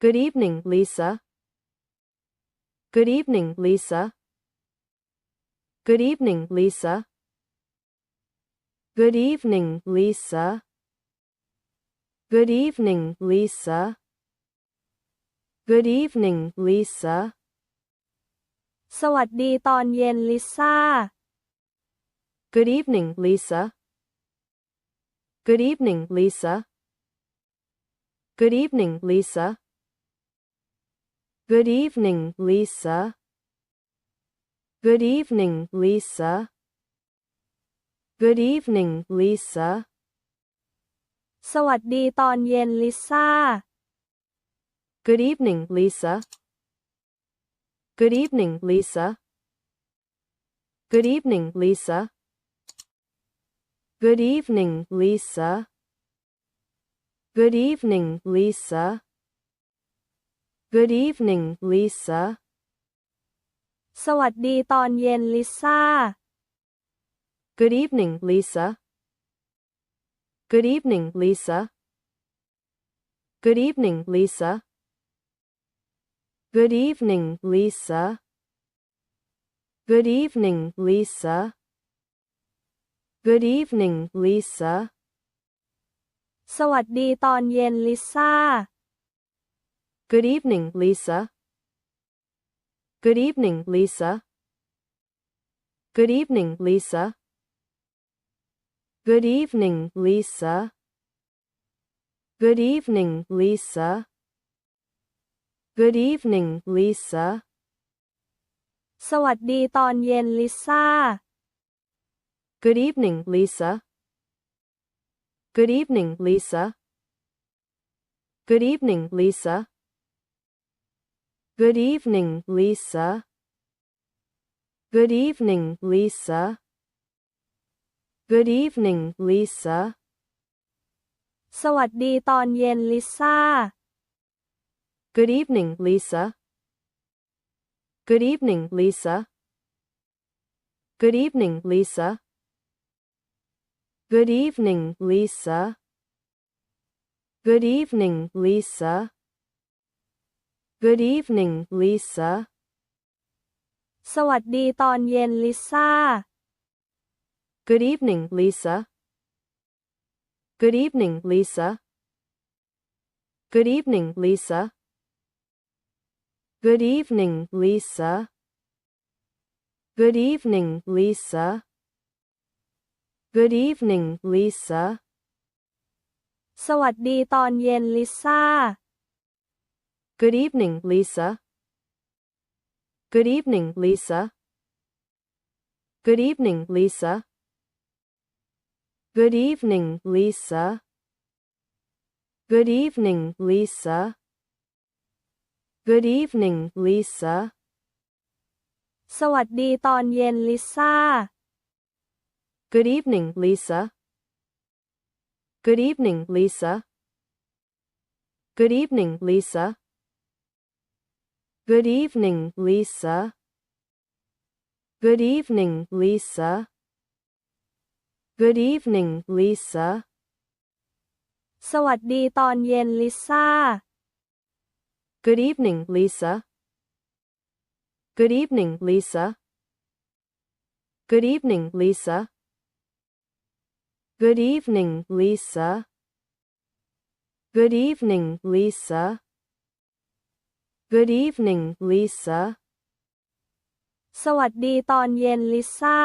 Good evening, Lisa. Good evening, Lisa. Good evening, Lisa. Good evening, Lisa. Good evening, Lisa. Good evening, Lisa. สวัสดีตอนเย็นลิซ่า Good evening, Lisa. Good evening, Lisa. Good evening, Lisa. Good evening, Lisa. Good evening, Lisa. Good evening, Lisa. สวัสดีตอนเย็นลิซ่า Good evening, Lisa. Good evening, Lisa. Good evening, Lisa. Good evening, Lisa. Good evening, Lisa. Good evening, Lisa. สวัสดีตอนเย็นลิซ่า Good evening, Lisa. Good evening, Lisa. Good evening, Lisa. Good evening, Lisa. Good evening, Lisa. Good evening, Lisa. สวัสดีตอนเย็นลิซ่า Good evening, Lisa. Good evening, Lisa. Good evening, Lisa. Good evening, Lisa. Good evening, Lisa. Good evening, Lisa. สวัสดีตอนเย็นลิซ่า Good evening, Lisa. Good evening, Lisa. Good evening, Lisa. Good evening, Lisa. Good evening, Lisa. Good evening, Lisa. สวัสดีตอนเย็นลิซ่า Good evening, Lisa. Good evening, Lisa. Good evening, Lisa. Good evening, Lisa. Good evening, Lisa. Good evening, Lisa. สวัสดีตอนเย็นลิซ่า Good evening, Lisa. Good evening, Lisa. Good evening, Lisa. Good evening, Lisa. Good evening, Lisa. Good evening, Lisa. สวัสดีตอนเย็นลิซ่า Good evening, Lisa. Good evening, Lisa. Good evening, Lisa. Good evening, Lisa. Good evening, Lisa. Good evening, Lisa. สวัสดีตอนเย็นลิซ่า Good evening, Lisa. Good evening, Lisa. Good evening, Lisa. Good evening, Lisa. Good evening, Lisa. Good evening, Lisa. สวัสดีตอนเย็นลิซ่า Good evening, Lisa. Good evening, Lisa. Good evening, Lisa. Good evening, Lisa. Good evening, Lisa. Good evening, Lisa. สวัสดีตอนเย็นลิซ่า